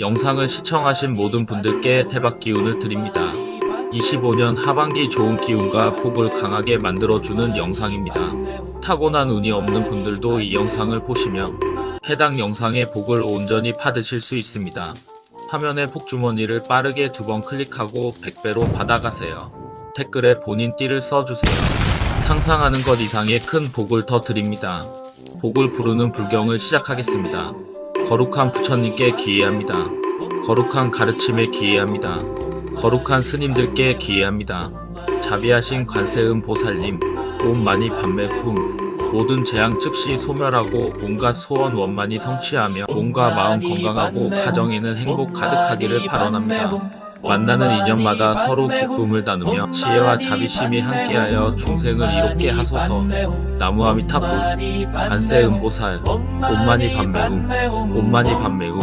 영상을 시청하신 모든 분들께 대박 기운을 드립니다. 25년 하반기 좋은 기운과 복을 강하게 만들어주는 영상입니다. 타고난 운이 없는 분들도 이 영상을 보시면 해당 영상의 복을 온전히 받으실 수 있습니다. 화면의 복주머니를 빠르게 두 번 클릭하고 100배로 받아가세요. 댓글에 본인 띠를 써주세요. 상상하는 것 이상의 큰 복을 더 드립니다. 복을 부르는 불경을 시작하겠습니다. 거룩한 부처님께 기회합니다. 거룩한 가르침에 기회합니다. 거룩한 스님들께 기회합니다. 자비하신 관세음 보살님, 돈 많이 판매품, 모든 재앙 즉시 소멸하고 온갖 소원 원만히 성취하며 몸과 마음 건강하고 가정에는 행복 가득하기를 발언합니다. 만나는 인연마다 서로 기쁨을 나누며 지혜와 자비심이 함께하여 중생을 이롭게 하소서. 나무아미타불, 관세음보살, 옴마니 반매움, 옴마니 반매움.